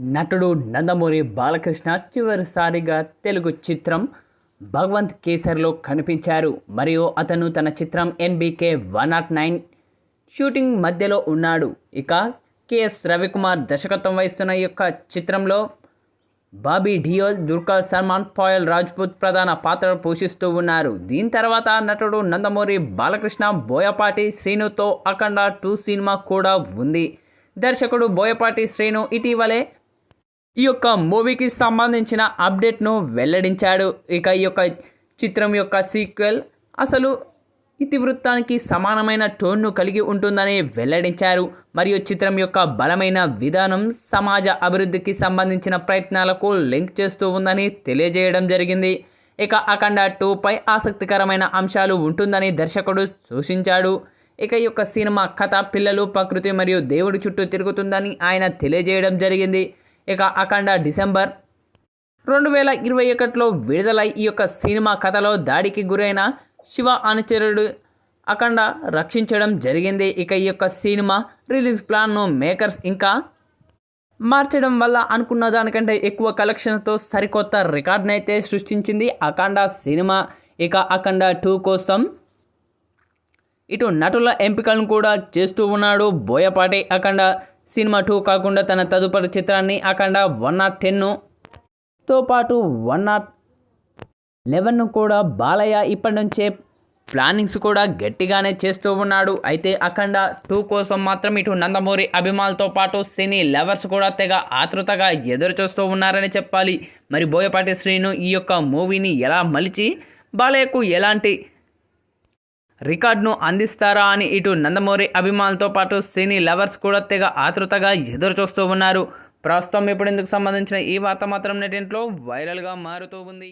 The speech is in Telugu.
నటుడు నందమూరి బాలకృష్ణ చివరిసారిగా తెలుగు చిత్రం భగవంత్ కేసర్లో కనిపించారు. మరియు అతను తన చిత్రం NBK one naught nine shooting మధ్యలో ఉన్నాడు. ఇక కెఎస్ రవికుమార్ దర్శకత్వం వహిస్తున్న యొక్క చిత్రంలో బాబీ డియోల్ దుర్గా సల్మాన్ పాయల్ రాజ్పూత్ ప్రధాన పాత్ర పోషిస్తూ ఉన్నారు. దీని తర్వాత నటుడు నందమూరి బాలకృష్ణ బోయపాటి శ్రీనుతో అఖండ టూ సినిమా కూడా ఉంది. దర్శకుడు బోయపాటి శ్రీను ఇటీవలే ఈ యొక్క మూవీకి సంబంధించిన అప్డేట్ను వెల్లడించాడు. ఇక ఈ యొక్క చిత్రం యొక్క సీక్వెల్ అసలు ఇతివృత్తానికి సమానమైన టోన్ను కలిగి ఉంటుందని వెల్లడించారు. మరియు చిత్రం యొక్క బలమైన విధానం సమాజ అభివృద్ధికి సంబంధించిన ప్రయత్నాలకు లింక్ చేస్తూ ఉందని తెలియజేయడం జరిగింది. ఇక అఖండ టూపై ఆసక్తికరమైన అంశాలు ఉంటుందని దర్శకుడు సూచించాడు. ఇక ఈ యొక్క సినిమా కథ పిల్లలు ప్రకృతి మరియు దేవుడి చుట్టూ తిరుగుతుందని ఆయన తెలియజేయడం జరిగింది. ఇక అఖండ డిసెంబర్. రెండు వేల ఇరవై ఒకటిలో విడుదలై ఈ యొక్క సినిమా కథలో దాడికి గురైన శివ అనుచరుడు అఖండ రక్షించడం జరిగింది. ఇక ఈ యొక్క సినిమా రిలీజ్ ప్లాన్ను మేకర్స్ ఇంకా మార్చడం వల్ల అనుకున్న దానికంటే ఎక్కువ కలెక్షన్తో సరికొత్త రికార్డ్ని అయితే సృష్టించింది అఖండ సినిమా. ఇక అఖండ టూ కోసం ఇటు నటుల ఎంపికలను కూడా చేస్తూ ఉన్నాడు బోయపాటి అఖండ. సినిమా టూ కాకుండా తన తదుపరి చిత్రాన్ని అఖండ వన్ నాట్ టెన్ను తో పాటు వన్ నాట్ లెవెన్ను కూడా బాలయ్య ఇప్పటి నుంచే ప్లానింగ్స్ కూడా గట్టిగానే చేస్తూ ఉన్నాడు. అయితే అఖండ టూ కోసం మాత్రం ఇటు నందమూరి అభిమానులతో పాటు సినీ లవర్స్ కూడా తెగ ఆతృతగా ఎదురు చూస్తూ ఉన్నారని చెప్పాలి. మరి బోయపాటి శ్రీను ఈ యొక్క మూవీని ఎలా మలిచి బాలయ్యకు ఎలాంటి రికార్డును అందిస్తారా అని ఇటు నందమూరి అభిమానులతో పాటు సినీ లవర్స్ కూడా తెగ ఆతృతగా ఎదురు చూస్తూ ఉన్నారు. ప్రస్తుతం ఇప్పుడు ఇందుకు సంబంధించిన ఈ వార్త మాత్రం నెటింట్లో వైరల్గా మారుతూ ఉంది.